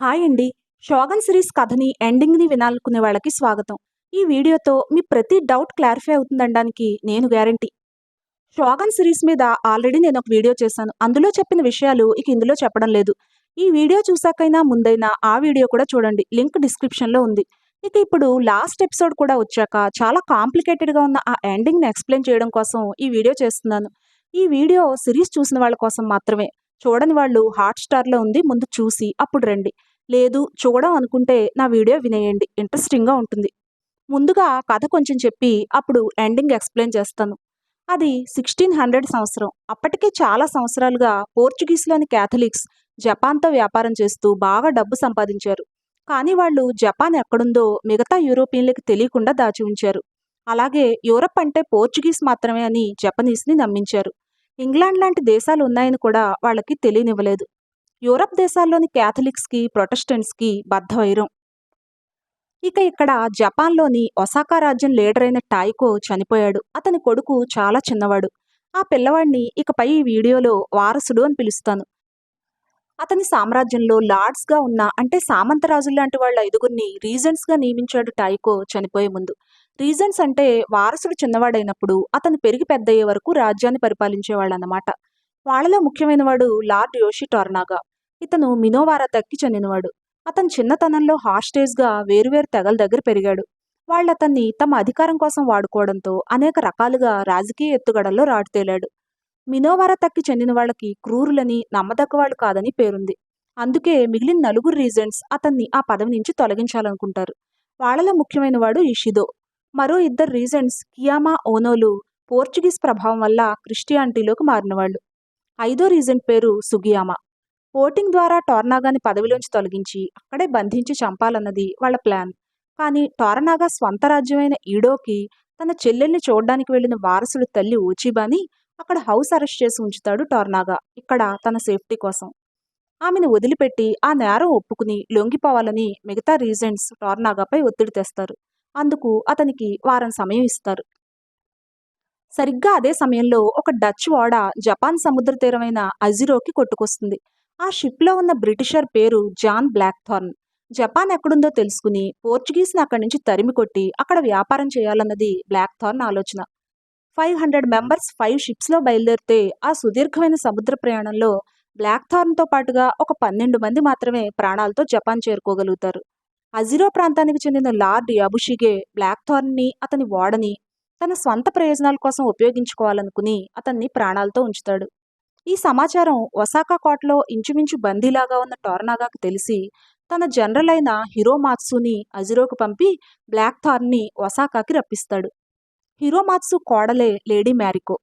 Hi అండి. Shogun series కథని ఎండింగ్ని వినాలనుకునే వాళ్ళకి స్వాగతం. ఈ వీడియోతో మీ ప్రతి డౌట్ క్లారిఫై అవుతుందనడానికి నేను గ్యారంటీ. షోగన్ సిరీస్ మీద ఆల్రెడీ నేను ఒక వీడియో చేశాను. అందులో చెప్పిన విషయాలు ఇక ఇందులో చెప్పడం లేదు. ఈ వీడియో చూసాకైనా ముందైనా ఆ వీడియో కూడా చూడండి. లింక్ డిస్క్రిప్షన్లో ఉంది. ఇక ఇప్పుడు లాస్ట్ ఎపిసోడ్ కూడా వచ్చాక చాలా కాంప్లికేటెడ్గా ఉన్న ఆ ఎండింగ్ని ఎక్స్ప్లెయిన్ చేయడం కోసం ఈ వీడియో చేస్తున్నాను. ఈ వీడియో సిరీస్ చూసిన వాళ్ళ కోసం మాత్రమే. చూడని వాళ్ళు హాట్ స్టార్లో ఉంది. ముందు చూసి అప్పుడు రండి. లేదు చూడడం అనుకుంటే నా వీడియో వినేయండి. ఇంట్రెస్టింగ్గా ఉంటుంది. ముందుగా కథ కొంచెం చెప్పి అప్పుడు ఎండింగ్ ఎక్స్ప్లెయిన్ చేస్తాను. అది సిక్స్టీన్ హండ్రెడ్ సంవత్సరం. అప్పటికే చాలా సంవత్సరాలుగా పోర్చుగీస్లోని క్యాథలిక్స్ జపాన్తో వ్యాపారం చేస్తూ బాగా డబ్బు సంపాదించారు. కానీ వాళ్ళు జపాన్ ఎక్కడుందో మిగతా యూరోపియన్లకు తెలియకుండా దాచి ఉంచారు. అలాగే యూరప్ అంటే పోర్చుగీస్ మాత్రమే అని జపనీస్ని నమ్మించారు. ఇంగ్లాండ్ లాంటి దేశాలు ఉన్నాయని కూడా వాళ్ళకి తెలియనివ్వలేదు. యూరప్ దేశాల్లోని క్యాథలిక్స్కి ప్రొటెస్టెంట్స్కి బద్ధవైరం. ఇక ఇక్కడ జపాన్లోని ఒసాకా రాజ్యం లీడర్ అయిన టాయికో చనిపోయాడు. అతని కొడుకు చాలా చిన్నవాడు. ఆ పిల్లవాడిని ఇకపై ఈ వీడియోలో వారసుడు అని పిలుస్తాను. అతని సామ్రాజ్యంలో లార్డ్స్గా ఉన్న అంటే సామంతరాజులు లాంటి వాళ్ళ ఐదుగురిని రీజెంట్స్గా నియమించాడు టాయికో చనిపోయే ముందు. రీజన్స్ అంటే వారసుడు చిన్నవాడైనప్పుడు అతను పెరిగి పెద్దయ్యే వరకు రాజ్యాన్ని పరిపాలించేవాళ్ళు అన్నమాట వాళ్ళలో ముఖ్యమైనవాడు లార్డ్ యోషి టోర్నాగా. ఇతను మినోవారా తక్కి చెందినవాడు. అతను చిన్నతనంలో హాస్టేజ్గా వేరువేరు తెగల దగ్గర పెరిగాడు. వాళ్ళు అతన్ని తమ అధికారం కోసం వాడుకోవడంతో అనేక రకాలుగా రాజకీయ ఎత్తుగడల్లో రాటుతేలాడు మినోవారా తక్కి చెందిన వాళ్ళకి క్రూరులని నమ్మదగ్గవాళ్ళు కాదని పేరుంది. అందుకే మిగిలిన నలుగురు రీజెంట్స్ అతన్ని ఆ పదవి నుంచి తొలగించాలనుకుంటారు. వాళ్ళలో ముఖ్యమైన వాడు ఇషిదో. మరో ఇద్దరు రీజెంట్స్ కియామా ఓనోలు పోర్చుగీస్ ప్రభావం వల్ల క్రిస్టియానిటీలోకి మారినవాళ్ళు. ఐదో రీజెంట్ పేరు సుగియామా. ఓటింగ్ ద్వారా టోర్నాగాని పదవిలోంచి తొలగించి అక్కడే బంధించి చంపాలన్నది వాళ్ళ ప్లాన్. కానీ టోర్నాగా స్వంత రాజ్యమైన ఈడోకి తన చెల్లెల్ని చూడడానికి వెళ్ళిన వారసుడు తల్లి ఊచిబాని అక్కడ హౌస్ అరెస్ట్ చేసి ఉంచుతాడు టోర్నాగా ఇక్కడ తన సేఫ్టీ కోసం. ఆమెను వదిలిపెట్టి ఆ నేరం ఒప్పుకుని లొంగిపోవాలని మిగతా రీజెంట్స్ టోర్నాగాపై ఒత్తిడి తెస్తారు. అందుకు అతనికి వారం సమయం ఇస్తారు. సరిగ్గా అదే సమయంలో ఒక డచ్ ఓడ జపాన్ సముద్ర తీరమైన అజిరోకి కొట్టుకొస్తుంది. ఆ షిప్లో ఉన్న బ్రిటిషర్ పేరు జాన్ బ్లాక్థార్న్. జపాన్ ఎక్కడుందో తెలుసుకుని పోర్చుగీస్ని అక్కడి నుంచి తరిమి కొట్టి అక్కడ వ్యాపారం చేయాలన్నది బ్లాక్థార్న్ ఆలోచన. ఫైవ్ హండ్రెడ్ మెంబర్స్ ఫైవ్ షిప్స్లో బయలుదేరితే ఆ సుదీర్ఘమైన సముద్ర ప్రయాణంలో బ్లాక్థార్న్తో పాటుగా ఒక పన్నెండు మంది మాత్రమే ప్రాణాలతో జపాన్ చేరుకోగలుగుతారు. అజిరో ప్రాంతానికి చెందిన లార్డ్ యబుషిగే బ్లాక్థార్న్ని అతని ఓడని తన స్వంత ప్రయోజనాల కోసం ఉపయోగించుకోవాలనుకుని అతన్ని ప్రాణాలతో ఉంచుతాడు. ఈ సమాచారం ఒసాకా కోటలో ఇంచుమించు బందీలాగా ఉన్న టోర్నాగాకు తెలిసి తన జనరల్ అయిన హిరోమాత్సుని అజిరోకు పంపి బ్లాక్ థార్న్ని ఒసాకాకి రప్పిస్తాడు. హిరోమాత్సు కోడలే లేడీ మ్యారికో.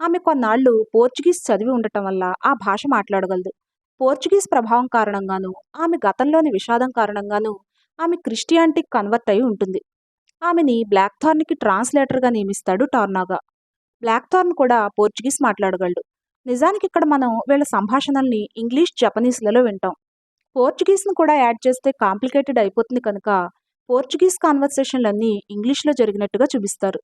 ఆమె కొన్నాళ్ళు పోర్చుగీస్ చదివి ఉండటం వల్ల ఆ భాష మాట్లాడగలదు. పోర్చుగీస్ ప్రభావం కారణంగాను ఆమె గతంలోని విషాదం కారణంగాను ఆమె క్రిస్టియానిటీకి కన్వర్ట్ అయి ఉంటుంది. ఆమెని బ్లాక్థార్న్కి ట్రాన్స్లేటర్గా నియమిస్తాడు టార్నాగా. బ్లాక్థార్న్ కూడా పోర్చుగీస్ మాట్లాడగలడు. నిజానికి ఇక్కడ మనం వీళ్ళ సంభాషణల్ని ఇంగ్లీష్ జపనీస్లలో వింటాం. పోర్చుగీస్ను కూడా యాడ్ చేస్తే కాంప్లికేటెడ్ అయిపోతుంది కనుక పోర్చుగీస్ కాన్వర్సేషన్లన్నీ ఇంగ్లీష్లో జరిగినట్టుగా చూపిస్తారు.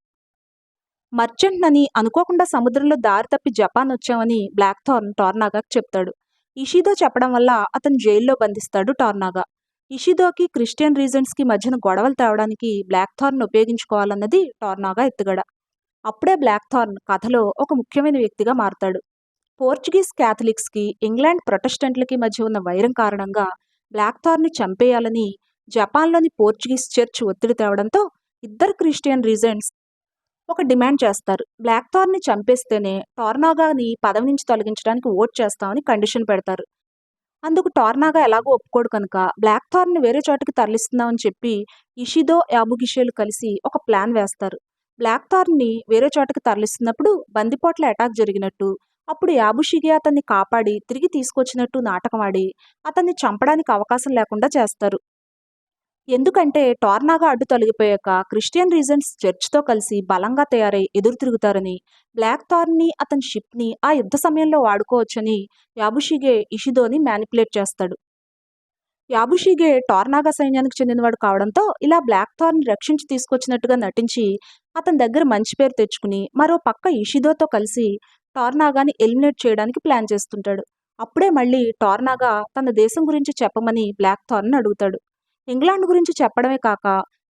మర్చెంట్ అని అనుకోకుండా సముద్రంలో దారి తప్పి జపాన్ వచ్చామని బ్లాక్థార్న్ టార్నాగాకి చెప్తాడు. ఇషిదో చెప్పడం వల్ల అతను జైల్లో బంధిస్తాడు టార్నాగా. ఇషిదోకి క్రిస్టియన్ రీజన్స్కి మధ్యన గొడవలు తేవడానికి బ్లాక్థార్న్ ఉపయోగించుకోవాలన్నది టోర్నాగా ఎత్తుగడ. అప్పుడే బ్లాక్థార్న్ కథలో ఒక ముఖ్యమైన వ్యక్తిగా మారతాడు. పోర్చుగీస్ క్యాథలిక్స్కి ఇంగ్లాండ్ ప్రొటెస్టెంట్లకి మధ్య ఉన్న వైరం కారణంగా బ్లాక్థార్న్ని చంపేయాలని జపాన్లోని పోర్చుగీస్ చర్చ్ ఒత్తిడి తేవడంతో ఇద్దరు క్రిస్టియన్ రీజన్స్ ఒక డిమాండ్ చేస్తారు. బ్లాక్థార్న్ని చంపేస్తేనే టోర్నాగాని పదవి నుంచి తొలగించడానికి ఓట్ చేస్తామని కండిషన్ పెడతారు. అందుకు టోర్నాగా ఎలాగో ఒప్పుకోడు కనుక. బ్లాక్ థార్ని వేరే చోటుకి తరలిస్తున్నామని చెప్పి ఇషిదో యాబుగిషేలు కలిసి ఒక ప్లాన్ వేస్తారు. బ్లాక్ థార్ని వేరే చోటకి తరలిస్తున్నప్పుడు బందిపోట్ల అటాక్ జరిగినట్టు అప్పుడు యాబుషిగి అతన్ని కాపాడి తిరిగి తీసుకొచ్చినట్టు నాటకమాడి అతన్ని చంపడానికి అవకాశం లేకుండా చేస్తారు. ఎందుకంటే టోర్నాగా అడ్డు తొలగిపోయాక క్రిస్టియన్ రీజన్స్ చర్చ్తో కలిసి బలంగా తయారై ఎదురు తిరుగుతారని బ్లాక్ థార్ని అతని షిప్ని ఆ యుద్ధ సమయంలో వాడుకోవచ్చని యాబుషిగే ఇషిదోని మ్యానిపులేట్ చేస్తాడు. యాబుషిగే టోర్నాగా సైన్యానికి చెందినవాడు కావడంతో ఇలా బ్లాక్ థార్ని రక్షించి తీసుకొచ్చినట్టుగా నటించి అతని దగ్గర మంచి పేరు తెచ్చుకుని మరో పక్క ఇషిదోతో కలిసి టోర్నాగాని ఎలిమినేట్ చేయడానికి ప్లాన్ చేస్తుంటాడు. అప్పుడే మళ్ళీ టోర్నాగా తన దేశం గురించి చెప్పమని బ్లాక్ థార్న్ అడుగుతాడు. ఇంగ్లాండ్ గురించి చెప్పడమే కాక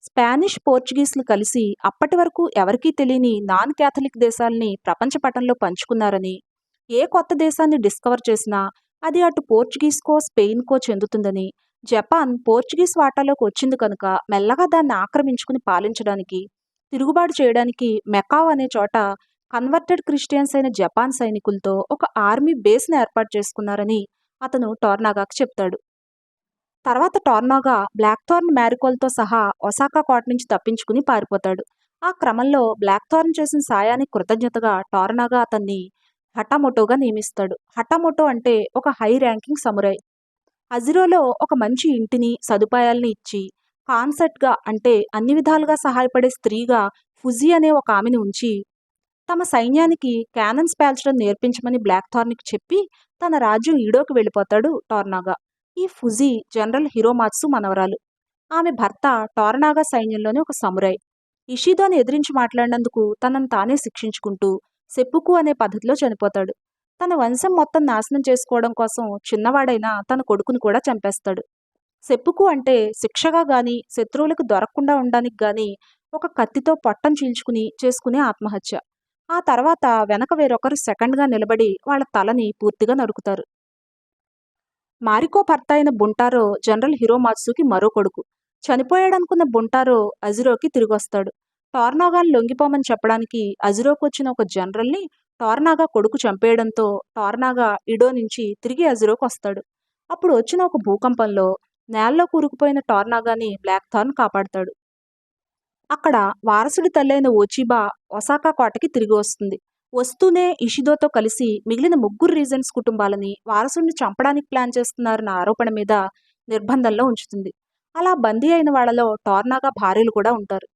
స్పానిష్ పోర్చుగీస్లు కలిసి అప్పటి వరకు ఎవరికీ తెలియని నాన్ క్యాథలిక్ దేశాల్ని ప్రపంచ పటంలో పంచుకున్నారని ఏ కొత్త దేశాన్ని డిస్కవర్ చేసినా అది అటు పోర్చుగీస్కో స్పెయిన్కో చెందుతుందని జపాన్ పోర్చుగీస్ వాటాలోకి వచ్చింది కనుక మెల్లగా దాన్ని ఆక్రమించుకుని పాలించడానికి తిరుగుబాటు చేయడానికి మెకావ్ అనే చోట కన్వర్టెడ్ క్రిస్టియన్స్ అయిన జపాన్ సైనికులతో ఒక ఆర్మీ బేస్ని ఏర్పాటు చేసుకున్నారని అతను టోర్నాగాకు చెప్తాడు. తర్వాత టోర్నాగా బ్లాక్ థార్న్ మ్యారికోల్తో సహా ఒసాకా కోట నుంచి తప్పించుకుని పారిపోతాడు. ఆ క్రమంలో బ్లాక్ థార్న్ చేసిన సాయానికి కృతజ్ఞతగా టోర్నాగా అతన్ని హటామోటోగా నియమిస్తాడు. హటామోటో అంటే ఒక హై ర్యాంకింగ్ సమురాయ్. అజిరోలో ఒక మంచి ఇంటిని సదుపాయాల్ని ఇచ్చి కాన్సర్ట్గా అంటే అన్ని విధాలుగా సహాయపడే స్త్రీగా ఫుజీ అనే ఒక ఆమెను ఉంచి తమ సైన్యానికి క్యానన్స్ పేల్చడం నేర్పించమని బ్లాక్ థార్న్కి చెప్పి తన రాజ్యం ఈడోకి వెళ్ళిపోతాడు టోర్నాగా. ఈ ఫుజీ జనరల్ హిరోమాత్సు మనవరాలు. ఆమె భర్త టోర్నాగా సైన్యంలోని ఒక సమురాయ్. ఇషిదోని ఎదిరించి మాట్లాడినందుకు తనను తానే శిక్షించుకుంటూ సెప్పుకు అనే పద్ధతిలో చనిపోతాడు. తన వంశం మొత్తం నాశనం చేసుకోవడం కోసం చిన్నవాడైన తన కొడుకుని కూడా చంపేస్తాడు. సెప్పుకు అంటే శిక్షగా గాని శత్రువులకు దొరకకుండా ఉండడానికి గాని ఒక కత్తితో పొట్టం చీల్చుకుని చేసుకునే ఆత్మహత్య. ఆ తర్వాత వెనక వేరొకరు సెకండ్గా నిలబడి వాళ్ళ తలని పూర్తిగా నరుకుతారు. మారికో భర్త అయిన బుంటారో జనరల్ హిరోమాత్సుకి మరో కొడుకు. చనిపోయాడనుకున్న బుంటారో అజిరోకి తిరిగొస్తాడు. టోర్నాగాను లొంగిపోమని చెప్పడానికి అజిరోకు వచ్చిన ఒక జనరల్ని టోర్నాగా కొడుకు చంపేయడంతో టోర్నాగా ఇడో నుంచి తిరిగి అజిరోకు వస్తాడు అప్పుడు వచ్చిన ఒక భూకంపంలో నేలలో కూరుకుపోయిన టోర్నాగాని బ్లాక్ థార్న్ కాపాడతాడు. అక్కడ వారసుడి తల్లైన ఓచిబా ఒసాకా కోటకి తిరిగి వస్తుంది. వస్తూనే ఇషిదోతో కలిసి మిగిలిన ముగ్గురు రీజన్స్ కుటుంబాలని వారసుడిని చంపడానికి ప్లాన్ చేస్తున్నారన్న ఆరోపణ మీద నిర్బంధంలో ఉంచుతుంది. అలా బందీ అయిన వాళ్ళలో టోర్నాగా భార్యలు కూడా ఉంటారు.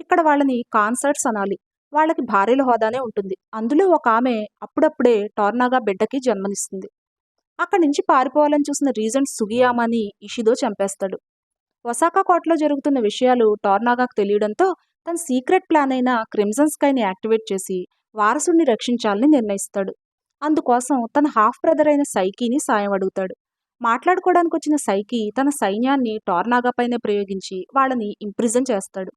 ఇక్కడ వాళ్ళని కాన్సర్ట్స్ అనాలి. వాళ్ళకి భార్యల హోదానే ఉంటుంది. అందులో ఒక ఆమె అప్పుడప్పుడే టోర్నాగా బిడ్డకి జన్మనిస్తుంది. అక్కడి నుంచి పారిపోవాలని చూసిన రీజన్స్ సుగియామాని ఇషిదో చంపేస్తాడు. ఒసాకా కోటలో జరుగుతున్న విషయాలు టోర్నాగాకు తెలియడంతో తన సీక్రెట్ ప్లాన్ అయిన క్రిమ్జన్ స్కైని యాక్టివేట్ చేసి వారసుడిని రక్షించాలని నిర్ణయిస్తాడు. అందుకోసం తన హాఫ్ బ్రదర్ అయిన సైకిని సాయం అడుగుతాడు. మాట్లాడుకోవడానికి వచ్చిన సైకి తన సైన్యాన్ని టోర్నాగా పైనే ప్రయోగించి వాళ్ళని ఇంప్రిజన్ చేస్తాడు.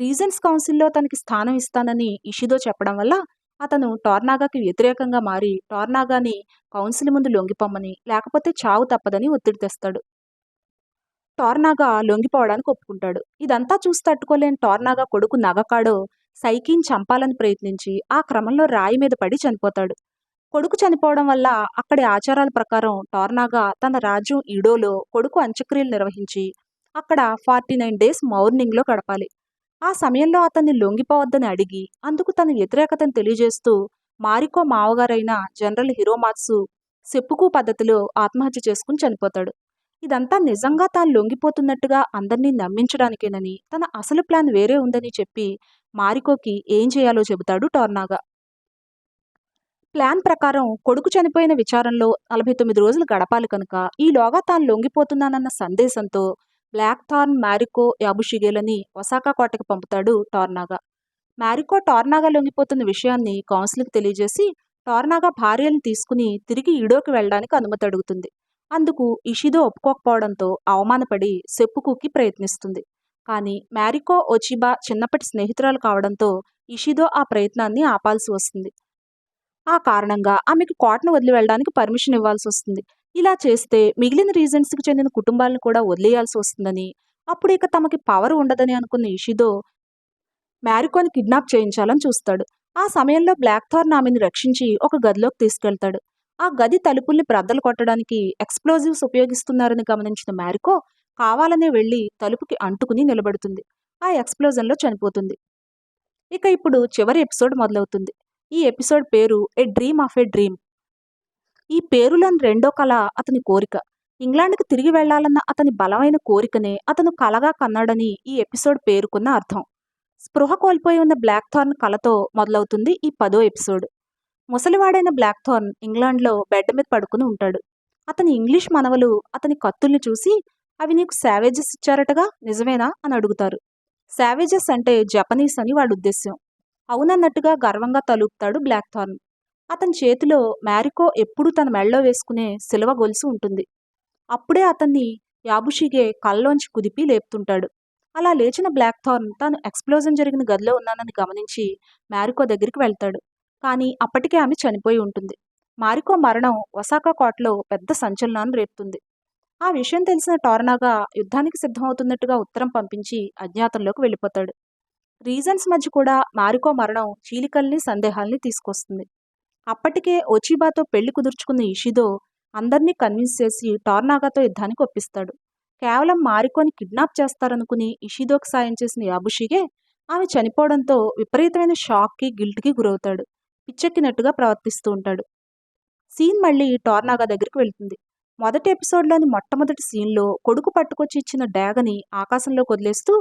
రీజన్స్ కౌన్సిల్లో తనకి స్థానం ఇస్తానని ఇషిదో చెప్పడం వల్ల అతను టోర్నాగాకి వ్యతిరేకంగా మారి టోర్నాగాని కౌన్సిల్ ముందు లొంగిపోమ్మని లేకపోతే చావు తప్పదని ఒత్తిడి తెస్తాడు. టోర్నాగా లొంగిపోవడానికి ఒప్పుకుంటాడు ఇదంతా చూసి తట్టుకోలేని టోర్నాగా కొడుకు నగకాడో సైకిన్ చంపాలని ప్రయత్నించి ఆ క్రమంలో రాయి మీద పడి చనిపోతాడు. కొడుకు చనిపోవడం వల్ల అక్కడి ఆచారాల ప్రకారం టోర్నాగా తన రాజ్యం ఈడోలో కొడుకు అంత్యక్రియలు నిర్వహించి అక్కడ ఫార్టీ నైన్ డేస్ మౌర్నింగ్లో గడపాలి. ఆ సమయంలో అతన్ని లొంగిపోవద్దని అడిగి అందుకు తన వ్యతిరేకతను తెలియజేస్తూ మారికో మావగారైన జనరల్ హిరోమాత్సు సెప్పుకు పద్ధతిలో ఆత్మహత్య చేసుకుని చనిపోతాడు. ఇదంతా నిజంగా తాను లొంగిపోతున్నట్టుగా అందరినీ నమ్మించడానికేనని తన అసలు ప్లాన్ వేరే ఉందని చెప్పి మారికోకి ఏం చేయాలో చెబుతాడు టోర్నాగా. ప్లాన్ ప్రకారం కొడుకు చనిపోయిన విచారంలో నలభై తొమ్మిది రోజులు గడపాలి కనుక ఈలోగా తాను లొంగిపోతున్నానన్న సందేశంతో బ్లాక్ థార్న్ మ్యారికో యాబుషిగేలని ఒసాకా కోటకి పంపుతాడు టోర్నాగా. మ్యారికో టోర్నాగా లొంగిపోతున్న విషయాన్ని కౌన్సిల్కి తెలియజేసి టోర్నాగా భార్యను తీసుకుని తిరిగి ఈడోకి వెళ్ళడానికి అనుమతి అడుగుతుంది. అందుకు ఇషిదో ఒప్పుకోకపోవడంతో అవమానపడి సెప్పుకుకి ప్రయత్నిస్తుంది. కానీ మ్యారికో ఒచిబా చిన్నప్పటి స్నేహితురాలు కావడంతో ఇషిదో ఆ ప్రయత్నాన్ని ఆపాల్సి వస్తుంది. ఆ కారణంగా ఆమెకు కోటను వదిలి వెళ్ళడానికి పర్మిషన్ ఇవ్వాల్సి వస్తుంది. ఇలా చేస్తే మిగిలిన రీజన్స్కి చెందిన కుటుంబాలను కూడా వదిలేయాల్సి వస్తుందని అప్పుడు ఇక తమకి పవర్ ఉండదని అనుకున్న ఇషిదో మ్యారికోని కిడ్నాప్ చేయించాలని చూస్తాడు. ఆ సమయంలో బ్లాక్ థార్న్ ఆమెను రక్షించి ఒక గదిలోకి తీసుకెళ్తాడు. ఆ గది తలుపుల్ని బ్రద్దలు కొట్టడానికి ఎక్స్ప్లోజివ్స్ ఉపయోగిస్తున్నారని గమనించిన మ్యారికో కావాలనే వెళ్ళి తలుపుకి అంటుకుని నిలబడుతుంది. ఆ ఎక్స్ప్లోజన్లో చనిపోతుంది. ఇక ఇప్పుడు చివరి ఎపిసోడ్ మొదలవుతుంది. ఈ ఎపిసోడ్ పేరు a dream of a dream ఈ పేరులోని రెండో కళ అతని కోరిక. ఇంగ్లాండ్కి తిరిగి వెళ్ళాలన్న అతని బలమైన కోరికనే అతను కలగా కన్నాడని ఈ ఎపిసోడ్ పేరుకున్న అర్థం. స్పృహ కోల్పోయి ఉన్న బ్లాక్ థార్న్ కళతో మొదలవుతుంది ఈ పదో ఎపిసోడ్. ముసలివాడైన బ్లాక్థార్న్ ఇంగ్లాండ్లో బెడ్ మీద పడుకుని ఉంటాడు. అతని ఇంగ్లీష్ మనవలు అతని కత్తుల్ని చూసి అవి నీకు శావేజెస్ ఇచ్చారటగా? నిజమేనా? అని అడుగుతారు. శావేజెస్ అంటే జపనీస్ అని వాడి ఉద్దేశ్యం. అవునన్నట్టుగా గర్వంగా తలుపుతాడు బ్లాక్ థార్న్ అతని చేతిలో మ్యారికో ఎప్పుడూ తన మెడలో వేసుకునే సిలవ గొలుసు ఉంటుంది. అప్పుడే అతన్ని యాబుషిగే కల్లోంచి కుదిపి లేపుతుంటాడు. అలా లేచిన బ్లాక్ థార్న్ తాను ఎక్స్ప్లోజన్ జరిగిన గదిలో ఉన్నానని గమనించి మ్యారికో దగ్గరికి వెళ్తాడు. కానీ అప్పటికే ఆమె చనిపోయి ఉంటుంది. మారికో మరణం ఒసాకా కోటలో పెద్ద సంచలనాన్ని రేపుతుంది. ఆ విషయం తెలిసిన టోర్నాగా యుద్ధానికి సిద్ధమవుతున్నట్టుగా ఉత్తరం పంపించి అజ్ఞాతంలోకి వెళ్ళిపోతాడు. రీజన్స్ మధ్య కూడా మారికో మరణం చీలికల్ని సందేహాల్ని తీసుకొస్తుంది. అప్పటికే ఒచిబాతో పెళ్ళి కుదుర్చుకున్న ఇషిదో అందరినీ కన్విన్స్ చేసి టోర్నాగాతో యుద్ధానికి ఒప్పిస్తాడు. కేవలం మారికోని కిడ్నాప్ చేస్తారనుకుని ఇషిదోకి సాయం చేసిన యాబుషిగే ఆమె చనిపోవడంతో విపరీతమైన షాక్కి గిల్ట్కి గురవుతాడు. పిచ్చెక్కినట్టుగా ప్రవర్తిస్తూ ఉంటాడు. సీన్ మళ్ళీ టోర్నాగా దగ్గరికి వెళ్తుంది. మొదటి ఎపిసోడ్లోని మొట్టమొదటి సీన్లో కొడుకు పట్టుకొచ్చి ఇచ్చిన డ్యాగని ఆకాశంలోకి వదిలేస్తూ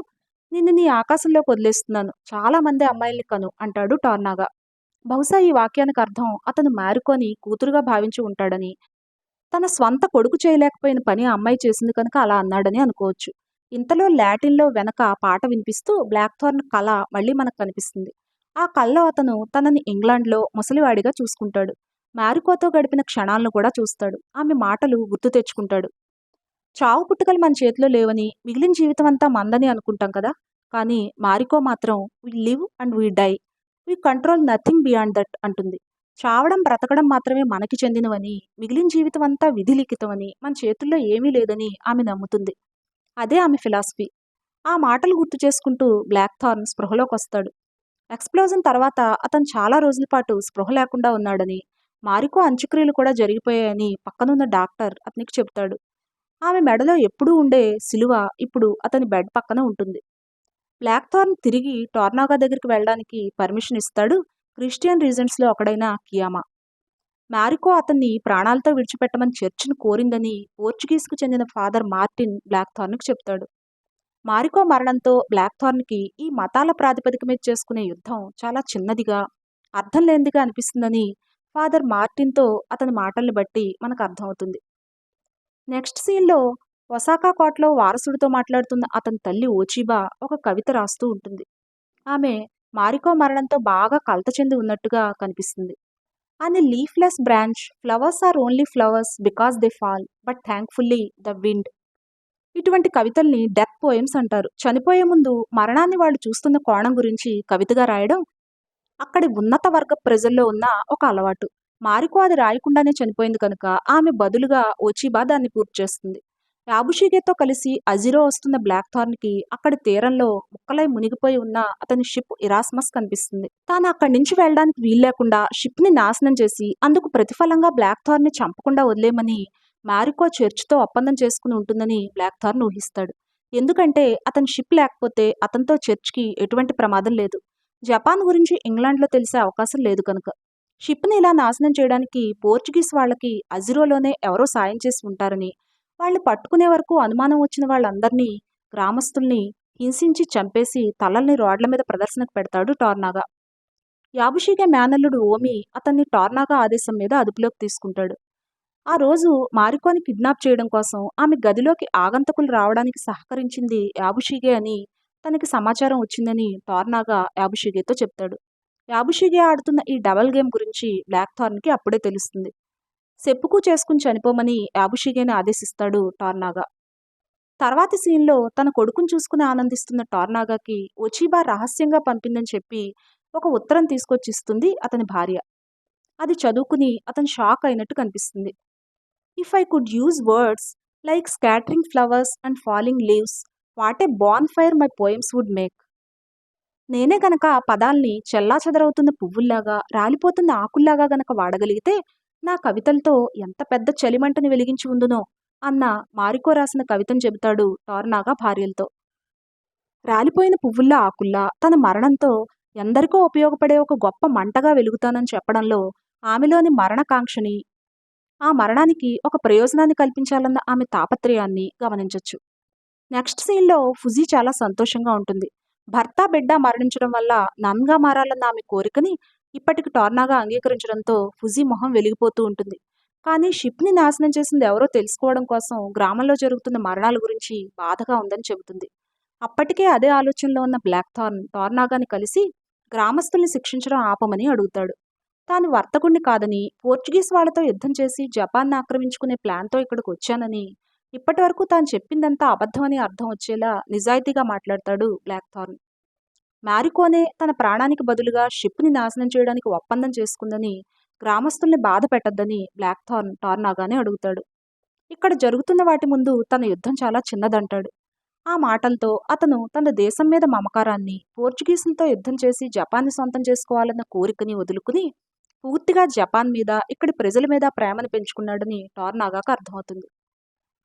నిన్ను నీ ఆకాశంలోకి వదిలేస్తున్నాను. చాలా మంది అమ్మాయిల్ని కను అంటాడు టోర్నాగా. బహుశా ఈ వాక్యానికి అర్థం అతను మారుకొని కూతురుగా భావించి ఉంటాడని. తన స్వంత కొడుకు చేయలేకపోయిన పని ఆ అమ్మాయి చేసింది కనుక అలా అన్నాడని అనుకోవచ్చు. ఇంతలో లాటిన్లో వెనక పాట వినిపిస్తూ బ్లాక్ థార్న్ కళ మళ్ళీ మనకు కనిపిస్తుంది. ఆ కళ్ళలో అతను తనని ఇంగ్లాండ్లో ముసలివాడిగా చూసుకుంటాడు. మ్యారికోతో గడిపిన క్షణాలను కూడా చూస్తాడు. ఆమె మాటలు గుర్తు తెచ్చుకుంటాడు. చావు పుట్టుకలు మన చేతిలో లేవని మిగిలిన జీవితం అంతా మందని అనుకుంటాం కదా! కానీ మారికో మాత్రం we live and we die. We control nothing beyond that అంటుంది. చావడం బ్రతకడం మాత్రమే మనకి చెందినవని మిగిలిన జీవితం అంతా విధి లిఖితమని మన చేతుల్లో ఏమీ లేదని ఆమె నమ్ముతుంది. అదే ఆమె ఫిలాసఫీ. ఆ మాటలు గుర్తు చేసుకుంటూ బ్లాక్ థార్న్ స్పృహలోకి వస్తాడు. ఎక్స్ప్లోజన్ తర్వాత అతను చాలా రోజుల పాటు స్పృహ లేకుండా ఉన్నాడని మారికో అంత్యక్రియలు కూడా జరిగిపోయాయని పక్కనున్న డాక్టర్ అతనికి చెబుతాడు. ఆమె మెడలో ఎప్పుడూ ఉండే సిలువ ఇప్పుడు అతని బెడ్ పక్కన ఉంటుంది. బ్లాక్ థార్న్ తిరిగి టోర్నాగా దగ్గరికి వెళ్ళడానికి పర్మిషన్ ఇస్తాడు క్రిస్టియన్ రీజన్స్లో ఒకడైన కియామా. మ్యారికో అతన్ని ప్రాణాలతో విడిచిపెట్టమని చర్చిని కోరిందని పోర్చుగీస్కు చెందిన ఫాదర్ మార్టిన్ బ్లాక్ థార్న్కి చెప్తాడు మారికో మరణంతో బ్లాక్ థార్న్కి ఈ మతాల ప్రాతిపదిక మీద చేసుకునే యుద్ధం చాలా చిన్నదిగా అర్థం లేనిదిగా అనిపిస్తుందని ఫాదర్ మార్టిన్తో అతని మాటల్ని బట్టి మనకు అర్థమవుతుంది. నెక్స్ట్ సీన్లో ఒసాకా కోటలో వారసుడితో మాట్లాడుతున్న అతని తల్లి ఓచీబా ఒక కవిత రాస్తూ ఉంటుంది. ఆమె మారికో మరణంతో బాగా కలత చెంది ఉన్నట్టుగా కనిపిస్తుంది. అని leafless branch flowers are only flowers because they fall but thankfully the wind. ఇటువంటి కవితల్ని డెత్ పోయమ్స్ అంటారు. చనిపోయే ముందు మరణాన్ని వాళ్ళు చూస్తున్న కోణం గురించి కవితగా రాయడం అక్కడి ఉన్నత వర్గ ప్రజల్లో ఉన్న ఒక అలవాటు. మారికో అది రాయకుండానే చనిపోయింది కనుక ఆమె బదులుగా ఓచీబా దాన్ని పూర్తి చేస్తుంది. యాబుషిగేతో కలిసి అజిరో వస్తున్న బ్లాక్ థార్న్కి అక్కడి తీరంలో ముక్కలై మునిగిపోయి ఉన్న అతని షిప్ ఇరాస్మస్ కనిపిస్తుంది. తాను అక్కడి నుంచి వెళ్ళడానికి వీల్లేకుండా షిప్ని నాశనం చేసి అందుకు ప్రతిఫలంగా బ్లాక్ థార్న్ని చంపకుండా వదిలేమని మారికో చర్చ్తో ఒప్పందం చేసుకుని ఉంటుందని బ్లాక్ థార్న్ ఊహిస్తాడు. ఎందుకంటే అతని షిప్ లేకపోతే అతనితో చర్చ్కి ఎటువంటి ప్రమాదం లేదు. జపాన్ గురించి ఇంగ్లాండ్లో తెలిసే అవకాశం లేదు కనుక. షిప్ని ఇలా నాశనం చేయడానికి పోర్చుగీస్ వాళ్ళకి అజిరోలోనే ఎవరో సాయం చేసి ఉంటారని వాళ్ళు పట్టుకునే వరకు అనుమానం వచ్చిన వాళ్ళందరినీ గ్రామస్తుల్ని హింసించి చంపేసి తలల్ని రోడ్ల మీద ప్రదర్శనకు పెడతాడు టోర్నాగా. యాబుషిగే మేనల్లుడు ఓమి అతన్ని టోర్నాగా ఆదేశం మీద అదుపులోకి తీసుకుంటాడు. ఆ రోజు మారికోని కిడ్నాప్ చేయడం కోసం ఆమె గదిలోకి ఆగంతకులు రావడానికి సహకరించింది యాబుషిగే అని తనకి సమాచారం వచ్చిందని టార్నాగా యాబుషిగేతో చెప్తాడు. యాబుషిగే ఆడుతున్న ఈ డబల్ గేమ్ గురించి బ్లాక్ థార్న్కి అప్పుడే తెలుస్తుంది. సెప్పుకు చేసుకుని చనిపోమని యాబుషిగేని ఆదేశిస్తాడు టార్నాగా తర్వాతి సీన్లో తన కొడుకుని చూసుకుని ఆనందిస్తున్న టార్నాగాకి ఒచీబా రహస్యంగా పంపిందని చెప్పి ఒక ఉత్తరం తీసుకొచ్చి ఇస్తుంది అతని భార్య. అది చదువుకుని అతను షాక్ అయినట్టు కనిపిస్తుంది. If I could use words like scattering flowers and falling leaves what a bonfire my poems would make. నేనే గనక ఆ పదాల్ని చెల్లా చెదరవుతున్న పువ్వుల్లాగా రాలిపోతున్న ఆకుల్లాగా గనక వాడగలిగితే నా కవితలతో ఎంత పెద్ద చలిమంటని వెలిగించి ఉందునో అన్న మారికో రాసిన కవితను చెబుతాడు టోర్నాగా భార్యలతో. రాలిపోయిన పువ్వుల్లా ఆకుల్లా తన మరణంతో ఎందరికో ఉపయోగపడే ఒక గొప్ప మంటగా వెలుగుతానని చెప్పడంలో ఆమెలోని మరణకాంక్షని ఆ మరణానికి ఒక ప్రయోజనాన్ని కల్పించాలన్న ఆమె తాపత్రయాన్ని గమనించవచ్చు నెక్స్ట్ సీన్లో ఫుజీ చాలా సంతోషంగా ఉంటుంది. భర్త బిడ్డ మరణించడం వల్ల నన్గా మారాలన్న ఆమె కోరికని ఇప్పటికి టోర్నాగా అంగీకరించడంతో ఫుజీ మొహం వెలిగిపోతూ ఉంటుంది. కానీ షిప్ని నాశనం చేసింది ఎవరో తెలుసుకోవడం కోసం గ్రామంలో జరుగుతున్న మరణాల గురించి బాధగా ఉందని చెబుతుంది. అప్పటికే అదే ఆలోచనలో ఉన్న బ్లాక్ థార్న్ టోర్నాగాని కలిసి గ్రామస్తుల్ని శిక్షించడం ఆపమని అడుగుతాడు. తాను వర్తకుణ్ణి కాదని పోర్చుగీస్ వాళ్ళతో యుద్ధం చేసి జపాన్ని ఆక్రమించుకునే ప్లాన్తో ఇక్కడికి వచ్చానని ఇప్పటి వరకు తాను చెప్పిందంతా అబద్ధమని అర్థం వచ్చేలా నిజాయితీగా మాట్లాడతాడు బ్లాక్ థార్న్. మ్యారికోనే తన ప్రాణానికి బదులుగా షిప్ని నాశనం చేయడానికి ఒప్పందం చేసుకుందని గ్రామస్తుల్ని బాధ పెట్టద్దని బ్లాక్ థార్న్ టార్నాగానే అడుగుతాడు. ఇక్కడ జరుగుతున్న వాటి ముందు తన యుద్ధం చాలా చిన్నదంటాడు. ఆ మాటలతో అతను తన దేశం మీద మమకారాన్ని పోర్చుగీసులతో యుద్ధం చేసి జపాన్ని సొంతం చేసుకోవాలన్న కోరికని వదులుకుని పూర్తిగా జపాన్ మీద ఇక్కడి ప్రజల మీద ప్రేమను పెంచుకున్నాడని టార్నాగాకు అర్థమవుతుంది.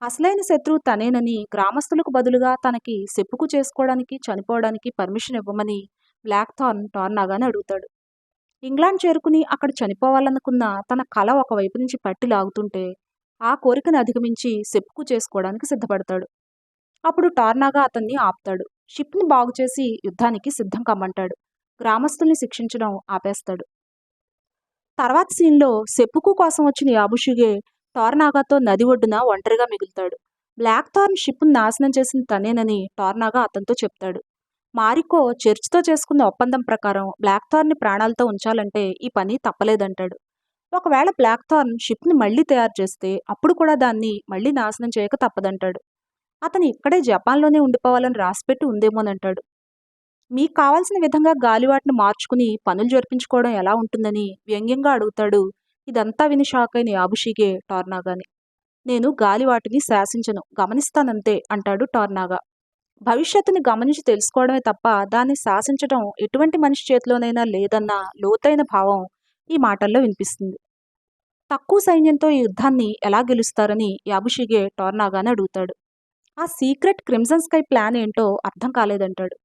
అసలైన శత్రువు తనేనని గ్రామస్తులకు బదులుగా తనకి సెప్పుకు చేసుకోవడానికి చనిపోవడానికి పర్మిషన్ ఇవ్వమని బ్లాక్ థార్న్ టార్నాగాని అడుగుతాడు. ఇంగ్లాండ్ చేరుకుని అక్కడ చనిపోవాలనుకున్న తన కళ ఒకవైపు నుంచి పట్టి లాగుతుంటే ఆ కోరికను అధిగమించి సెప్పుకు చేసుకోవడానికి సిద్ధపడతాడు. అప్పుడు టార్నాగా అతన్ని ఆపుతాడు. షిప్ని బాగు చేసి యుద్ధానికి సిద్ధం కమ్మంటాడు. గ్రామస్తుల్ని శిక్షించడం ఆపేస్తాడు. తర్వాత సీన్లో సెప్పుకు కోసం వచ్చిన యాబుషుగే టార్నాగాతో నది ఒడ్డున ఒంటరిగా మిగులుతాడు. బ్లాక్ థార్న్ షిప్ను నాశనం చేసిన తనేనని టార్నాగా అతనితో చెప్తాడు. మారికో చర్చ్తో చేసుకున్న ఒప్పందం ప్రకారం బ్లాక్ థార్న్ని ప్రాణాలతో ఉంచాలంటే ఈ పని తప్పలేదంటాడు. ఒకవేళ బ్లాక్ థార్న్ షిప్ని మళ్ళీ తయారు చేస్తే అప్పుడు కూడా దాన్ని మళ్ళీ నాశనం చేయక తప్పదంటాడు. అతను ఇక్కడే జపాన్లోనే ఉండిపోవాలని రాసిపెట్టి ఉందేమోనంటాడు. మీకు కావాల్సిన విధంగా గాలివాటిని మార్చుకుని పనులు జరిపించుకోవడం ఎలా ఉంటుందని వ్యంగ్యంగా అడుగుతాడు ఇదంతా విని షాక్ అయిన యాబుషిగే టార్నాగాని. నేను గాలివాటిని శాసించను గమనిస్తానంతే అంటాడు టార్నాగా. భవిష్యత్తుని గమనించి తెలుసుకోవడమే తప్ప దాన్ని శాసించడం ఎటువంటి మనిషి చేతిలోనైనా లేదన్న లోతైన భావం ఈ మాటల్లో వినిపిస్తుంది. తక్కువ సైన్యంతో ఈ యుద్ధాన్ని ఎలా గెలుస్తారని యాబుషిగే టార్నాగాని అడుగుతాడు. ఆ సీక్రెట్ క్రిమ్సన్ స్కై ప్లాన్ ఏంటో అర్థం కాలేదంటాడు.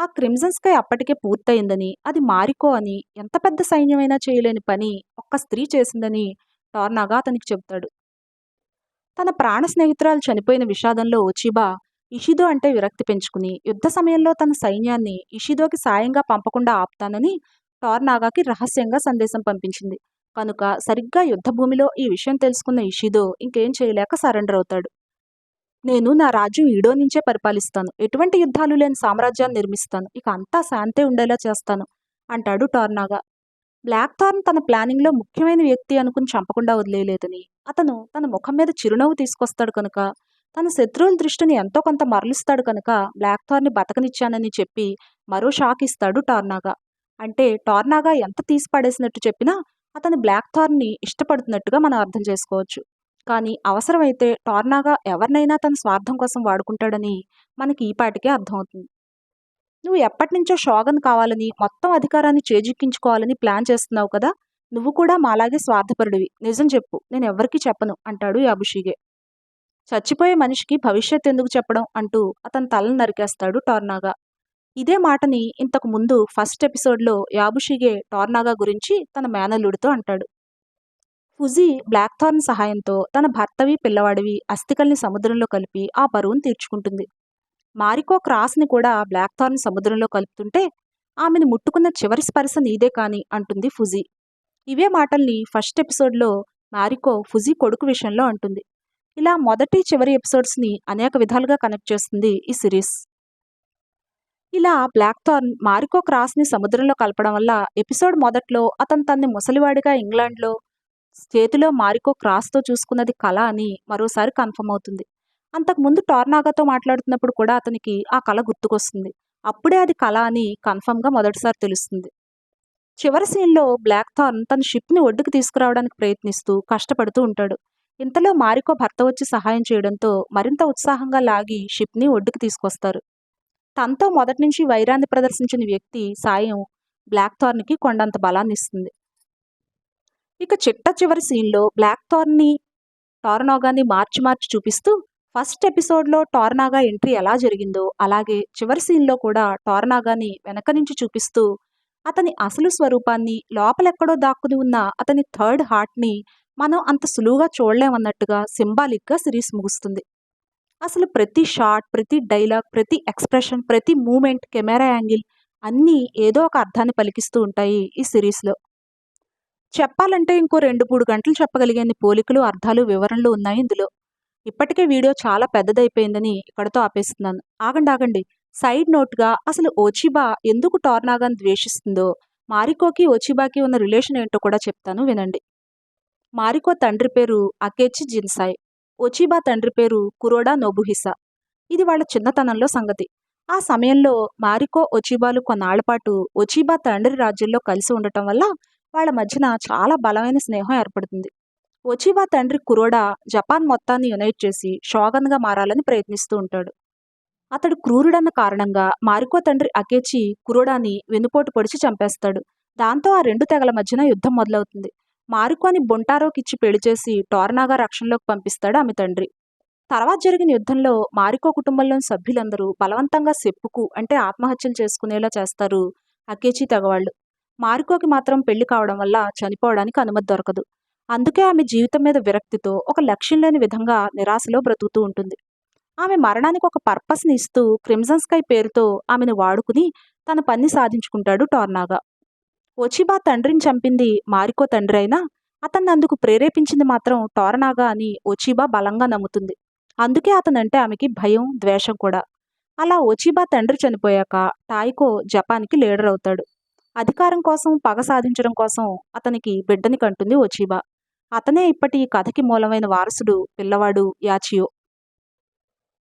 ఆ క్రిమ్జన్స్కై అప్పటికే పూర్తయిందని అది మారికో అని ఎంత పెద్ద సైన్యమైనా చేయలేని పని ఒక్క స్త్రీ చేసిందని టార్నాగా అతనికి చెబుతాడు. తన ప్రాణ స్నేహితురాలు చనిపోయిన విషాదంలో ఓచిబా ఇషిదో అంటే విరక్తి పెంచుకుని యుద్ధ సమయంలో తన సైన్యాన్ని ఇషిదోకి సాయంగా పంపకుండా ఆపుతానని టార్నాగాకి రహస్యంగా సందేశం పంపించింది. కనుక సరిగ్గా యుద్ధభూమిలో ఈ విషయం తెలుసుకున్న ఇషిదో ఇంకేం చేయలేక సరెండర్ అవుతాడు నేను నా రాజ్యం ఈడో నుంచే పరిపాలిస్తాను. ఎటువంటి యుద్ధాలు లేని సామ్రాజ్యాన్ని నిర్మిస్తాను. ఇక అంతా శాంతే ఉండేలా చేస్తాను అంటాడు టార్నాగా. బ్లాక్ థార్న్ తన ప్లానింగ్లో ముఖ్యమైన వ్యక్తి అనుకుని చంపకుండా వదిలేయలేదని. అతను తన ముఖం మీద చిరునవ్వు తీసుకొస్తాడు కనుక తన శత్రువుల దృష్టిని ఎంతో కొంత మరలిస్తాడు కనుక బ్లాక్ థార్ని బతకనిచ్చానని చెప్పి మరో షాక్ ఇస్తాడు టార్నాగా. అంటే టార్నాగా ఎంత తీసి పడేసినట్టు చెప్పినా అతను బ్లాక్ థార్ని ఇష్టపడుతున్నట్టుగా మనం అర్థం చేసుకోవచ్చు. కానీ అవసరమైతే టోర్నాగా ఎవరినైనా తన స్వార్థం కోసం వాడుకుంటాడని మనకి ఈపాటికే అర్థమవుతుంది. నువ్వు ఎప్పటి నుంచో షోగన్ కావాలని మొత్తం అధికారాన్ని చేజిక్కించుకోవాలని ప్లాన్ చేస్తున్నావు కదా? నువ్వు కూడా మాలాగే స్వార్థపరుడివి. నిజం చెప్పు. నేను ఎవరికీ చెప్పను అంటాడు యాబుషిగే చచ్చిపోయే మనిషికి భవిష్యత్ ఎందుకు చెప్పడం అంటూ అతని తలను నరికేస్తాడు టోర్నాగా. ఇదే మాటని ఇంతకు ముందు ఫస్ట్ ఎపిసోడ్లో యాబుషిగే టోర్నాగా గురించి తన మేనల్లుడితో అంటాడు. ఫుజీ బ్లాక్ థార్న్ సహాయంతో తన భర్తవి పిల్లవాడివి అస్థికల్ని సముద్రంలో కలిపి ఆ బరువును తీర్చుకుంటుంది. మారికో క్రాస్ని కూడా బ్లాక్ థార్న్ సముద్రంలో కలుపుతుంటే ఆమెను ముట్టుకున్న చివరి స్పర్శ నీదే కాని అంటుంది ఫుజీ. ఇవే మాటల్ని ఫస్ట్ ఎపిసోడ్లో మారికో ఫుజీ కొడుకు విషయంలో అంటుంది. ఇలా మొదటి చివరి ఎపిసోడ్స్ని అనేక విధాలుగా కనెక్ట్ చేస్తుంది ఈ సిరీస్. ఇలా బ్లాక్ థార్న్ మారికో క్రాస్ని సముద్రంలో కలపడం వల్ల ఎపిసోడ్ మొదట్లో అతను తన్ని ముసలివాడిగా ఇంగ్లాండ్లో చేతిలో మారికో క్రాస్తో చూసుకున్నది కళ అని మరోసారి కన్ఫర్మ్ అవుతుంది. అంతకుముందు టోర్నాగాతో మాట్లాడుతున్నప్పుడు కూడా అతనికి ఆ కళ గుర్తుకొస్తుంది. అప్పుడే అది కళ అని కన్ఫర్మ్గా మొదటిసారి తెలుస్తుంది. చివరి సీన్లో బ్లాక్ థార్న్ తన షిప్ని ఒడ్డుకు తీసుకురావడానికి ప్రయత్నిస్తూ కష్టపడుతూ ఉంటాడు. ఇంతలో మారికో భర్త వచ్చి సహాయం చేయడంతో మరింత ఉత్సాహంగా లాగి షిప్ని ఒడ్డుకు తీసుకొస్తారు. తనతో మొదటి నుంచి వైరాన్ని ప్రదర్శించిన వ్యక్తి సాయం బ్లాక్ థార్న్కి కొండంత బలాన్ని ఇస్తుంది ఇక చిట్ట చివరి సీన్లో బ్లాక్ థార్న్ని టార్నాగాని మార్చి మార్చి చూపిస్తూ ఫస్ట్ ఎపిసోడ్లో టార్నాగా ఎంట్రీ ఎలా జరిగిందో అలాగే చివరి సీన్లో కూడా టార్నాగాని వెనక నుంచి చూపిస్తూ అతని అసలు స్వరూపాన్ని లోపలెక్కడో దాక్కుని ఉన్న అతని థర్డ్ హార్ట్ని మనం అంత సులువుగా చూడలేమన్నట్టుగా సింబాలిక్గా సిరీస్ ముగుస్తుంది. అసలు ప్రతి షాట్ ప్రతి డైలాగ్ ప్రతి ఎక్స్ప్రెషన్ ప్రతి మూమెంట్ కెమెరా యాంగిల్ అన్నీ ఏదో ఒక అర్థాన్ని పలికిస్తూ ఉంటాయి ఈ సిరీస్లో చెప్పాలంటే ఇంకో రెండు మూడు గంటలు చెప్పగలిగేన్ని పోలికలు అర్థాలు వివరణలు ఉన్నాయి ఇందులో. ఇప్పటికే వీడియో చాలా పెద్దదైపోయిందని ఇక్కడతో ఆపేస్తున్నాను. ఆగండి ఆగండి. సైడ్ నోట్గా అసలు ఓచిబా ఎందుకు టోర్నాగాన్ ద్వేషిస్తుందో మారికోకి ఒచిబాకి ఉన్న రిలేషన్ ఏంటో కూడా చెప్తాను వినండి. మారికో తండ్రి పేరు అకేచి జిన్సాయ్. ఒచిబా తండ్రి పేరు కురోడా నోబుహిసా. ఇది వాళ్ళ చిన్నతనంలో సంగతి. ఆ సమయంలో మారికో ఒచిబాలు కొన్నాళ్ళపాటు ఒచిబా తండ్రి రాజ్యంలో కలిసి ఉండటం వల్ల వాళ్ళ మధ్యన చాలా బలమైన స్నేహం ఏర్పడుతుంది. ఒచివా తండ్రి కురోడా జపాన్ మొత్తాన్ని యునైట్ చేసి షోగన్గా మారాలని ప్రయత్నిస్తూ ఉంటాడు. అతడు క్రూరుడన్న కారణంగా మారికో తండ్రి అకేచి కురోడాని వెనుపోటు పొడిచి చంపేస్తాడు. దాంతో ఆ రెండు తెగల మధ్యన యుద్ధం మొదలవుతుంది. మారికోని బొంటారోకిచ్చి పెళ్ళి చేసి టోర్నాగా రక్షణలోకి పంపిస్తాడు ఆమె తండ్రి. తర్వాత జరిగిన యుద్ధంలో మారికో కుటుంబంలోని సభ్యులందరూ బలవంతంగా సెప్పుకు అంటే ఆత్మహత్యలు చేసుకునేలా చేస్తారు అకేచి తెగవాళ్ళు. మారికోకి మాత్రం పెళ్ళి కావడం వల్ల చనిపోవడానికి అనుమతి దొరకదు. అందుకే ఆమె జీవితం మీద విరక్తితో ఒక లక్ష్యం లేని విధంగా నిరాశలో బ్రతుకుతూ ఉంటుంది. ఆమె మరణానికి ఒక పర్పస్ని ఇస్తూ క్రిమ్జన్ స్కై పేరుతో ఆమెను వాడుకుని తన పని సాధించుకుంటాడు టోర్నాగా. ఒచిబా తండ్రిని చంపింది మారికో తండ్రి అయినా అతన్ని అందుకు ప్రేరేపించింది మాత్రం టోర్నాగా అని ఒచిబా బలంగా నమ్ముతుంది. అందుకే అతనంటే ఆమెకి భయం ద్వేషం కూడా. అలా ఒచిబా తండ్రి చనిపోయాక టాయికో జపాన్కి లీడర్ అవుతాడు అధికారం కోసం పగ సాధించడం కోసం అతనికి బిడ్డని కంటుంది ఓచీబా అతనే ఇప్పటి ఈ కథకి మూలమైన వారసుడు పిల్లవాడు యాచియో.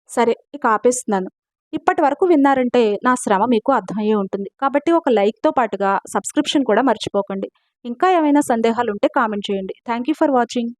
సరే ఇక ఆపేస్తున్నాను. ఇప్పటి వరకు విన్నారంటే నా శ్రమ మీకు అర్థమయ్యే ఉంటుంది. కాబట్టి ఒక లైక్తో పాటుగా సబ్స్క్రిప్షన్ కూడా మర్చిపోకండి. ఇంకా ఏమైనా సందేహాలు ఉంటే కామెంట్ చేయండి. Thank you for watching.